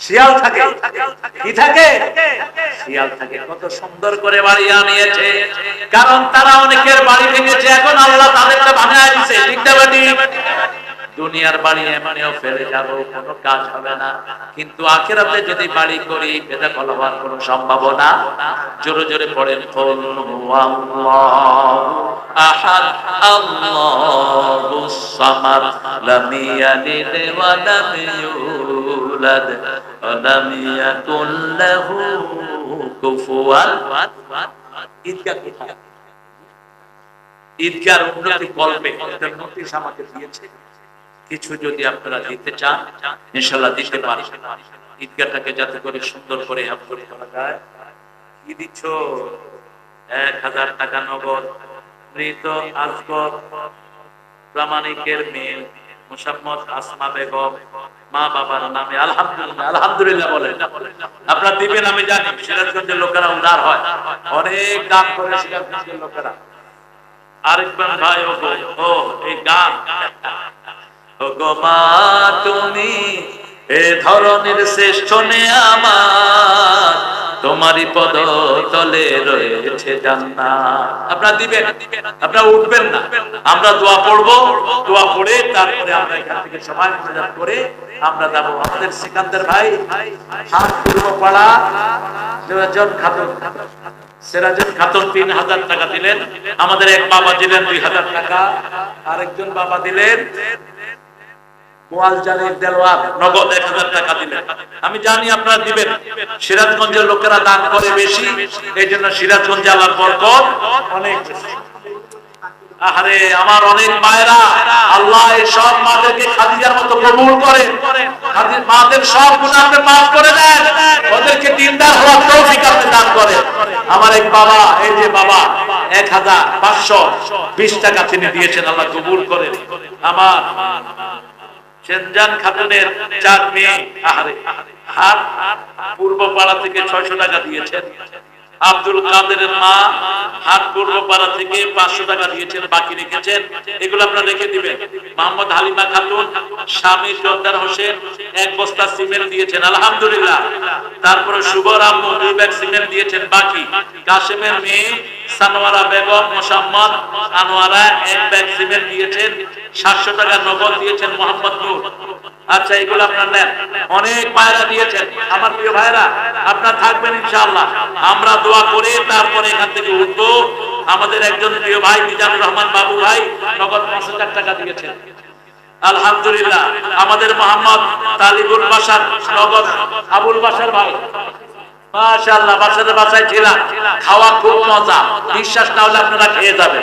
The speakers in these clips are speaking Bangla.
শিয়াল থাকে কি থাকে শিয়াল থাকে কত সুন্দর করে বাড়ি আনিয়েছে কারণ তারা অনেকের বাড়ি ভেঙেছে এখন আল্লাহ তাদেরটা ভাঙায় দিছে ঠিক না বাড়ি দুনিয়ার বাড়ি এমনিও ফেলে যাব কোনো কাজ হবে না কিন্তু আখেরাতে যদি বাড়ি করি এটা ফল হওয়ার কোনো সম্ভাবনা জোরে জোরে পড়েন হুয়াল্লাহু আহাদ আল্লাহুস কোথায়? ঈদগার উন্নতি কল্পে নোটিশ আমাকে দিয়েছে। কিছু যদি আপনারা দিতে চান ইনশাল্লাহ দিতে ঈদগাহটাকে যাতে করে সুন্দর করে করা যায়। কি দিচ্ছ? এক হাজার টাকা নগদ। মৃত আজগর। প্রামাণিকের মেয়ে মুসাম্মদ আসমা বেগম মা বাবার নামে আলহামদুলিল্লাহ আলহামদুলিল্লাহ বলেন। আপনারা দিবেন আমি জানি সিরাজগঞ্জের লোকেরা উদার হয়। অনেক দান করে সিরাজগঞ্জের লোকেরা। আরেকবার ভাই ও গো, ও এই গান। ও গো মা তুমি এ ধরনের শ্রেষ্ঠ নে আমার তোমারই পদ তলে রয়েছে আপনারা দিবেন, আপনারা উঠবেন না। আমরা দোয়া পড়ব, দোয়া পড়ে তারপরে আমরা এখান থেকে মোনাজাত করে আমরা যাব। আমাদের সিকান্দার ভাই, হাত পূর্ব পাড়া জন খাতুন। সেরাজুল খাতুন তিন হাজার টাকা দিলেন। আমাদের এক বাবা দিলেন দুই হাজার টাকা। আরেকজন বাবা দিলেন আমি জানি আপনারা দিবেন। সিরাজগঞ্জের লোকেরা দান করে বেশি এই জন্য সিরাজগঞ্জ জেলার বরকত অনেক। আহারে, আমার অনেক মায়েরা আল্লাহ এই সব মাদেরকে খাদিজার মতো কবুল করে মাদের সব গুনাহ আপনি মাফ করে দেন। ওদেরকে দিনদার হওয়ার তৌফিক আপনি দান করেন। আমার এক বাবা, এই যে বাবা, এক হাজার পাঁচশো বিশ টাকা তিনি দিয়েছেন, আল্লাহ কবুল করেন। আমার সেনজান খাতুনের চার মেয়ে আহারে হাত পূর্ব পাড়া থেকে ছয়শো টাকা দিয়েছেন। আব্দুল কাদেরের মা হাট পূর্ব পাড়া থেকে পাঁচশো টাকা দিয়েছেন, বাকি রেখেছেন। এগুলো আপনারা রেখে দিবেন। মোহাম্মদ হালিমা খাতুন, স্বামী জর্দার হোসেন, এক বস্তা সিমেন্ট দিয়েছেন, আলহামদুলিল্লাহ। তারপরে শুভর আম্মু দুই ব্যাগ সিমেন্ট দিয়েছেন, বাকি। কাশেমের মেয়ে সানোয়ারা বেগম, মোসাম্মদ আনোয়ারা এক ব্যাগ সিমেন্ট দিয়েছেন, সাতশো টাকা নগদ দিয়েছেন মোহাম্মদ নূর। আচ্ছা এগুলো আপনার নেন। অনেক মায়েরা দিয়েছেন। আমার প্রিয় ভাইরা আপনার থাকবেন ইনশাআল্লাহ। আমরা দোয়া করে তারপরে এখান থেকে উঠবো। আমাদের একজন প্রিয় ভাই, মিজানুর রহমান বাবু ভাই, নগদ পাঁচ হাজার টাকা দিয়েছেন। আলহামদুলিল্লাহ। আমাদের মোহাম্মদ তালিবুল বাসার নগদ আবুল বাসার ভাই। খাওয়া খুব মজা। বিশ্বাস না হলে আপনারা খেয়ে যাবেন।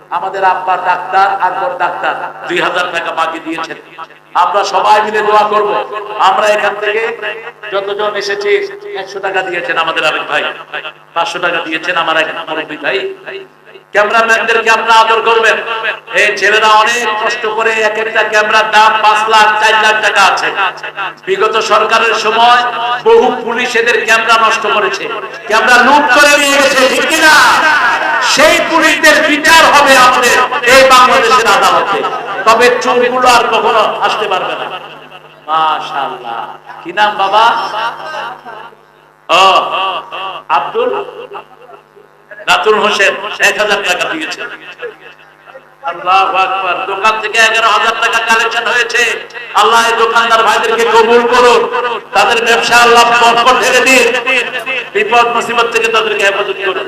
আমাদের আব্বা ডাক্তার আকবর ডাক্তার দুই হাজার টাকা বাকি দিয়েছেন। আমরা সবাই মিলে দোয়া করব। আমরা এখান থেকে যতজন এসেছি, একশো টাকা দিয়েছেন আমাদের আরেক ভাই, পাঁচশো টাকা দিয়েছেন আমার এক মুরব্বী ভাই। বিগত সরকারের সময় বহু পুলিশ এদের ক্যামেরা করেছে। ক্যামেরা করে কিনা? সেই পুলিশদের বিচার হবে আমাদের এই বাংলাদেশের আদালতে। তবে চোরগুলো আর কখনো আসতে পারবে না। মাশাআল্লাহ। কি নাম বাবা? ও, আব্দুল? রাতুল হোসেন, এক হাজার টাকা দিয়েছে। আল্লাহু থেকে এগারো হাজার টাকা কালেকশন হয়েছে। আল্লাহ দোকানদার ভাইদেরকে কবুল করুন। তাদের ব্যবসা আল্লাহ বিপদ মুসিবত থেকে তাদেরকে হেফাজত করুন।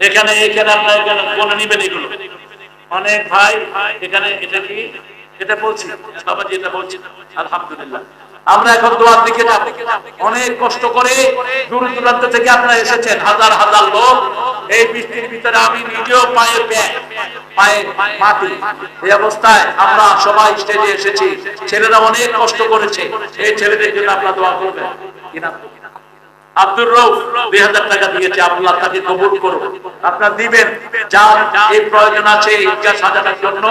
এখানে এখানে আপনার এখানে কোনে নিবেন এগুলো। অনেক ভাই, এখানে এটা কি? এটা বলছি। সবাই যেটা বলছি। আলহামদুলিল্লাহ। আমরা এখন দোয়ার দিকে যাব। অনেক কষ্ট করে দূর দূরান্ত থেকে আপনারা এসেছেন। হাজার হাজার লোক। এই বৃষ্টির ভিতরে আমি নিজেও পায়ে পায়ে মাটি। এই অবস্থায় আমরা সবাই স্টেজে এসেছি। ছেলেরা অনেক কষ্ট করেছে। এই ছেলেদের জন্য আপনারা দোয়া করবেন। কিনা আব্দুর রৌফ দুই হাজার টাকা দিয়েছে আল্লাহ তাকে কবুল করুন। আপনার দিবেন, যার এই প্রয়োজন আছে ঈদগাহ সাজানোর জন্য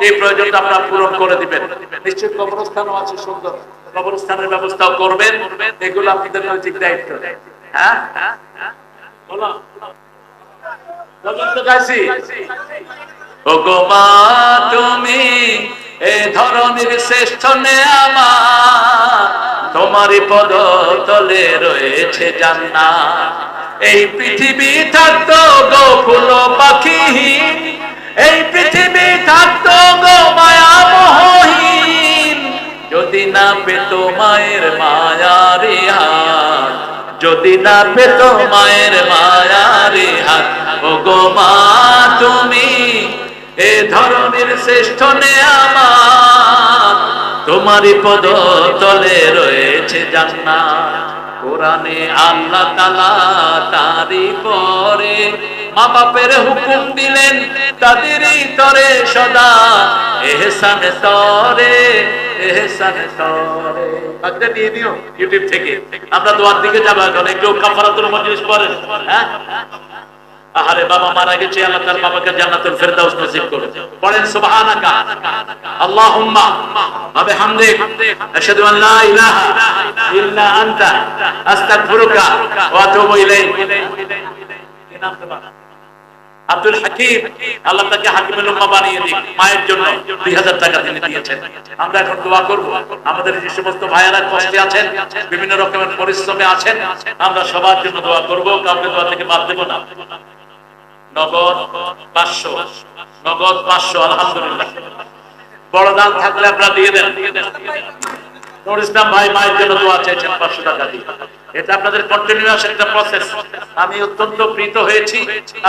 এই প্রয়োজনটা আপনারা পূরণ করে দিবেন। নিশ্চয়ই কবরস্থানও আছে সুন্দর। কবরস্থানের ব্যবস্থাও করবেন, এগুলো আপনাদের নৈতিক দায়িত্ব। হ্যাঁ? বলো। তুমি এ ধরনের শ্রেষ্ঠ নেয়ামা। তোমারই পদ তলে রয়েছে জান্নাত। এই পৃথিবী থাকতো গো ফুল পাখি। এই পৃথিবী থাকতো গো মায়া মোহহীন। যদি না পেত মায়ের মায়ারে হাত, যদি না পেত মায়ের মায়ারে হাত ও গো মা তুমি এ ধরনের শ্রেষ্ঠ নেয়ামাত। তোমারই পদ তলে রয়েছে জান্নাত। কোরআনে আল্লাহ তালা তারি পরে মা বাপের হুকুম দিলেন, তাদেরই তরে সদা এহসানে তরে এহসানে তরে। কাজটা দিয়ে দিও ইউটিউব থেকে। আমরা দোয়ার দিকে যাব এখন, একটু কাফারাতুল মজলিস পড়েন হ্যাঁ? আহারে বাবা মারা গেছে, আল্লাহ তার বাবাকে জান্নাতুল ফেরদাউস নসিব করুন পড়েন সুবহানাকা। আল্লাহুম্মা ওয়া বিহামদিক আশহাদু আন লা ইলাহা ইল্লা আনতা। আস্তাগফিরুকা ওয়া আতুবু ইলাইক। আব্দুল হাকিম। আল্লাহ তাকে হাকিমুল উম্মাহ বানিয়ে দিক। মায়ের জন্য 2000 টাকা তিনি দিয়েছেন। আমরা এখন দোয়া করব। আমাদের যে সমস্ত ভাইয়েরা কষ্টে আছেন, বিভিন্ন রকমের পরিশ্রমে আছেন, আমরা সবার জন্য দোয়া করব। কাউকে দোয়া থেকে বাদ দেব না। নগদ 500 নগদ 500 আলহামদুলিল্লাহ। বড় দান থাকলে আপনারা দিয়ে দেন। নুর ইসলাম ভাই, মায়ের জন্য দোয়া চাইছেন 500 টাকা দিয়ে। এটা আপনাদের কন্টিনিউয়াস একটা প্রসেস আমি অত্যন্ত প্রীত হয়েছি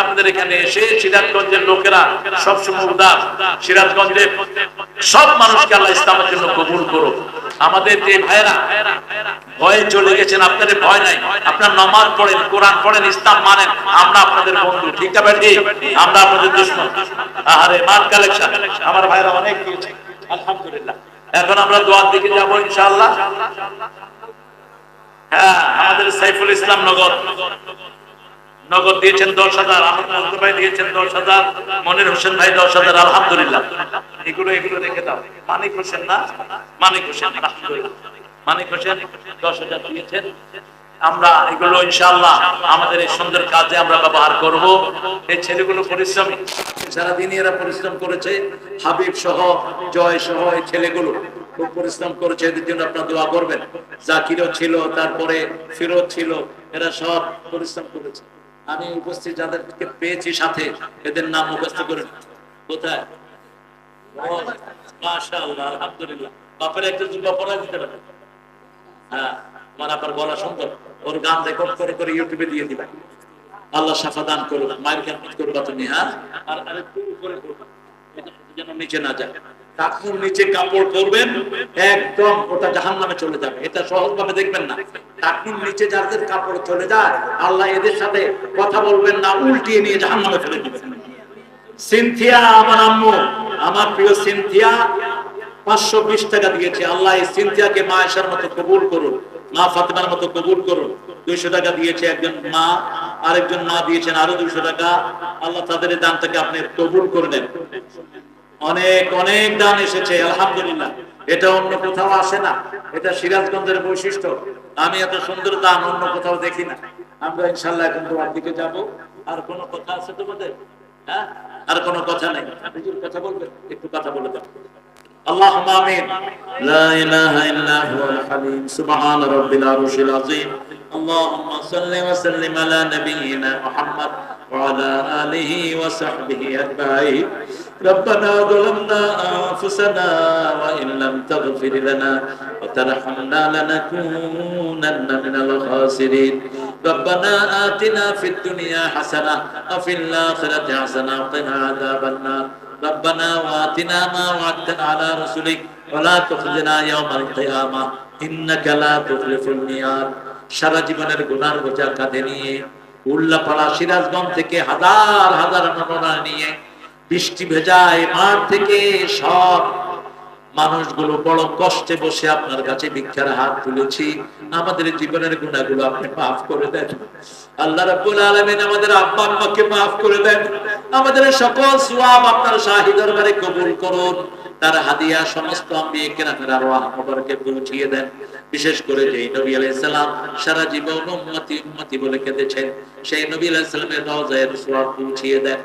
আপনাদের এখানে এসে সিরাজগঞ্জের লোকেরা সবসময় উদার সিরাজগঞ্জের সব মানুষকে আল্লাহ ইসলামের জন্য কবুল করো আমাদের যে ভাইরা ভয়ে চলে গেছেন, আপনাদের ভয় নাই। আপনার নমাজ পড়েন, কোরআন পড়েন, ইসলাম মানেন। আমরা আপনাদের বন্ধু, ঠিক আছে ঠিক আমরা আপনাদের দুশ্মন। আরে মাল কালেকশন। আমার ভাইরা অনেক দিয়েছে। আলহামদুলিল্লাহ। এখন আমরা দোয়ার দিকে যাব ইনশাআল্লাহ। হ্যাঁ আমাদের সাইফুল ইসলাম নগর। নগদ দিয়েছেন দশ হাজার আহমদ ভাই দিয়েছেন দশ হাজার, মনির হোসেন ভাই দশ হাজার, আলহামদুলিল্লাহ। এগুলো এগুলো রেখে দাও। মানিক হোসেন না? মানিক হোসেন মানিক হোসেন দশ হাজার দিয়েছেন। আমরা এগুলো, ইনশাআল্লাহ, আমাদের এই সুন্দর কাজে আমরা ব্যবহার করব। এই ছেলেগুলো পরিশ্রমী সারাদিনই এরা পরিশ্রম করেছে। হাবিব সহ, জয় সহ এই ছেলেগুলো খুব পরিশ্রম করেছে। এদের জন্য আপনার দোয়া করবেন। জাকিরও ছিল, তারপরে ফিরোজ ছিল, এরা সব পরিশ্রম করেছে। আমি উপস্থিত যাদেরকে পেয়েছি সাথে, এদের নাম মুখস্থ করে কোথায়? হ্যাঁ গান করে করে ইউটিউবে দিয়ে আল্লাহ সাফা দান মায়ের হ্যাঁ? আর যেন নিচে না যায়। কাকুর নিচে কাপড় একদম ওটা জাহান নামে চলে যাবে। এটা সহজ ভাবে দেখবেন না। কাকুর নিচে যাদের কাপড় চলে যায়, আল্লাহ এদের সাথে কথা বলবেন না, উল্টিয়ে নিয়ে জাহান নামে ফেলে দিবেন। সিনথিয়া, আমার আম্মু, আমার প্রিয় সিনথিয়া, পাঁচশো বিশ টাকা দিয়েছে। আল্লাহ এই সিনথিয়াকে মা আয়েশার মতো কবুল করুন, মা ফাতেমার মতো কবুল করুন। দুইশো টাকা দিয়েছে একজন মা, আরেকজন মা দিয়েছেন আরও দুইশো টাকা। আল্লাহ তাদের দানটাকে আপনি কবুল করে দেন অনেক অনেক দান এসেছে, আলহামদুলিল্লাহ। এটা অন্য কোথাও আসে না এটা সিরাজগঞ্জের বৈশিষ্ট্য আমি এত সুন্দর দান অন্য কোথাও দেখি না আমরা ইনশাল্লাহ এখন তোমার দিকে যাব আর কোনো কথা আছে তোমাদের হ্যাঁ আর কোনো কথা নেই হুজুর কথা বলবেন একটু কথা বলে দাও اللهم امين لا اله الا هو الحليم سبحان رب العرش العظيم اللهم صل وسلم على نبينا محمد وعلى اله وصحبه اجمعين ربنا ظلمنا انفسنا وان لم تغفر لنا وترحمنا لنكونن من الخاسرين ربنا آتنا في الدنيا حسنة وفي الآخرة حسنة وقنا عذاب النار ربنا وآتنا ما وعدتنا على رسلك ولا تخزنا يوم القيامة إنك لا تخلف الميعاد সারা জীবনের গুনার বোঝা কাঁধে নিয়ে উল্লাপাড়া সিরাজগঞ্জ থেকে হাজার হাজার নমুনা নিয়ে বৃষ্টি ভেজায় মাঠ থেকে সব মানুষগুলো বড় কষ্টে বসে আপনার কাছে ভিক্ষার হাত তুলেছি। আমাদের জীবনের গুণাগুলো আপনি মাফ করে দেন। আল্লাহ রাব্বুল আলামিন আমাদের আব্বা আম্মাকে মাফ করে দেন। আমাদের সকল সওয়াব আপনার শাহী দরবারে কবুল করুন। তার হাদিয়া সমস্ত আম্বিয়ে কেরামের আরওয়াহ মুবারকে পৌঁছিয়ে দেন। বিশেষ করে যে নবী আলাইহিস সালাম সারা জীবন উম্মতি উম্মতি বলে কেঁদেছেন, সেই নবী আলাইহিস সালামের রওজায় সওয়াব পৌঁছিয়ে দেন।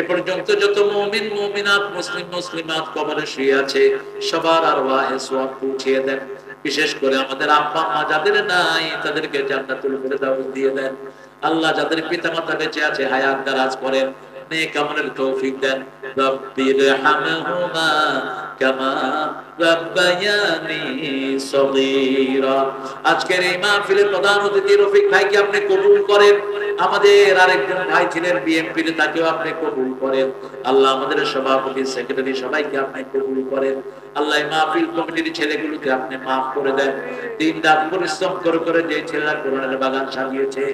এ পর্যন্ত যত মুমিন, মুমিনাত, মুসলিম, মুসলিমাত কবরে শুয়ে আছে, সবার আরওয়াহে সওয়াব পৌঁছিয়ে দেন। বিশেষ করে আমাদের আব্বা মা যাদের নাই, তাদেরকে জান্নাতুল ফেরদাউস দিয়ে দেন। আল্লাহ যাদের পিতামাতা বেঁচে আছে, হায়াত দারাজ করেন। নেক আমলের তৌফিক দেন। রব্বির হামহুমা কামা রাব্বায়ানি সগীরা। আজকের এই মাহফিলের প্রধান অতিথি রফিক ভাইকে আপনি কবুল করেন। আমাদের আরেকজন ভাই ছিলেন বিএনপি তাকেও আপনি কবুল করেন। আল্লাহ আমাদের সভাপতি, সেক্রেটারি সবাইকে আপনি কবুল করেন। আল্লাহ মাহফিল কমিটির ছেলেগুলোকে আপনি মাফ করে দেন। দিন রাত পরিশ্রম করে করে যে ছেলেরা কোরআনের বাগান সাজিয়েছে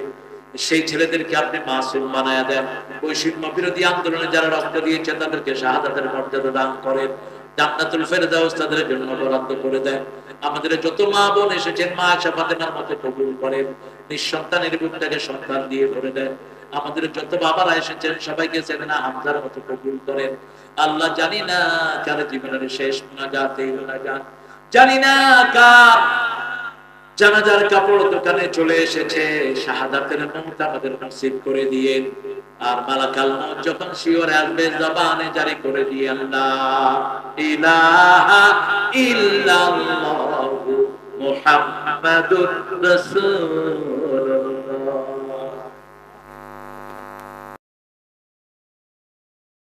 সেই ছেলেদেরকে আপনি মাসুম বানায়া দেন। বৈষম্য বিরোধী আন্দোলনে যারা রক্ত দিয়েছে, তাদেরকে শাহাদাতের মর্যাদা দান করেন। জান্নাতুল ফেরদাউস তাদের জন্য বরাদ্দ করে দেন। আমাদের যত মা বোন এসেছেন, মা আশা কবুল করেন। নিঃসন্তানের বুকটাকে সন্তান দিয়ে ভরে দেন। আমাদের যত বাবারা এসেছেন, সবাইকে মতো কবুল করেন। আল্লাহ জানি না কার জীবনের শেষ মোনাজাত, এই মোনাজাত। জানি না কার জানাজার কাপড় দোকানে চলে এসেছে। শাহাদাতের মমতা আমাদের নসিব করে দিয়ে। আর মালাকাল মত যখন শিওর আসবে, জবানে জারি করে দিয়ে আল্লাহ, ইলাহা ইল্লাল্লাহু মুহাম্মাদুর রাসূল